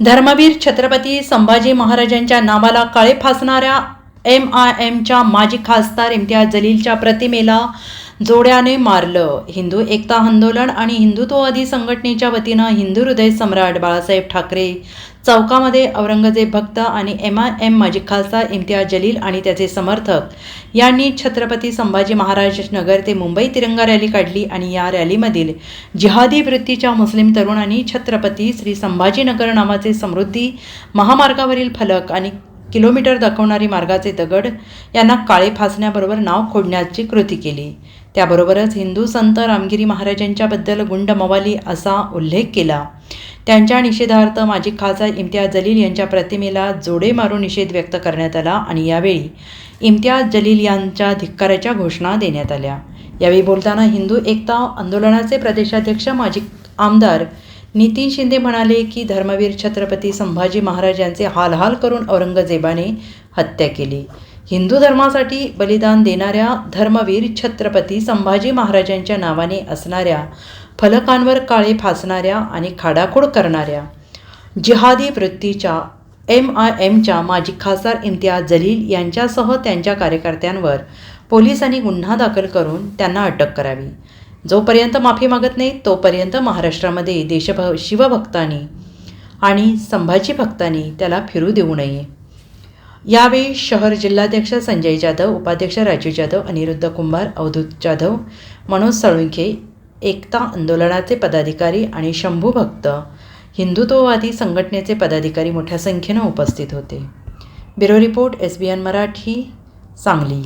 धर्मवीर छत्रपती संभाजी महाराजांच्या नावाला काळे फासणाऱ्या M I एमच्या माजी खासदार इम्तियाज जलीलच्या प्रतिमेला जोड्याने मारलं. हिंदू एकता आंदोलन आणि हिंदुत्ववादी संघटनेच्या वतीनं हिंदू हृदय सम्राट बाळासाहेब ठाकरे चौकामध्ये औरंगजेब भक्त आणि एम आय एम माजी खासदार इम्तियाज जलील आणि त्याचे समर्थक यांनी छत्रपती संभाजी महाराज नगर ते मुंबई तिरंगा रॅली काढली आणि या रॅलीमधील जिहादी वृत्तीच्या मुस्लिम तरुणांनी छत्रपती श्री संभाजीनगर नावाचे समृद्धी महामार्गावरील फलक आणि किलोमीटर दाखवणारी मार्गाचे दगड यांना काळे फासण्याबरोबर नाव खोडण्याची कृती केली. त्याबरोबरच हिंदू संत रामगिरी महाराजांच्याबद्दल गुंड मवाली असा उल्लेख केला. त्यांच्या निषेधार्थ माजी खासदार इम्तियाज जलील यांच्या प्रतिमेला जोडे मारून निषेध व्यक्त करण्यात आला आणि यावेळी इम्तियाज जलील यांच्या धिक्काराच्या घोषणा देण्यात आल्या. यावेळी बोलताना हिंदू एकता आंदोलनाचे प्रदेशाध्यक्ष माजी आमदार नितीन शिंदे म्हणाले की धर्मवीर छत्रपती संभाजी महाराज यांचे हालहाल करून औरंगजेबाने हत्या केली. हिंदू धर्मासाठी बलिदान देणाऱ्या धर्मवीर छत्रपती संभाजी महाराजांच्या नावाने असणाऱ्या फलकांवर काळे फासणाऱ्या आणि खाडाखोड करणाऱ्या जिहादी वृत्तीच्या एम आय एमच्या माजी खासदार इम्तियाज जलील यांच्यासह त्यांच्या कार्यकर्त्यांवर पोलिसांनी गुन्हा दाखल करून त्यांना अटक करावी. जोपर्यंत माफी मागत नाही तोपर्यंत महाराष्ट्रामध्ये देशभ शिवभक्तांनी आणि संभाजी भक्तांनी त्याला फिरू देऊ नये. यावेळी शहर जिल्हाध्यक्ष संजय जाधव उपाध्यक्ष राजू जाधव अनिरुद्ध कुंभार अवधूत जाधव मनोज साळुंखे एकता आंदोलनाचे पदाधिकारी आणि शंभू भक्त हिंदुत्ववादी संघटनेचे पदाधिकारी मोठ्या संख्येनं उपस्थित होते. Bureau report S B N Marathi Sangli.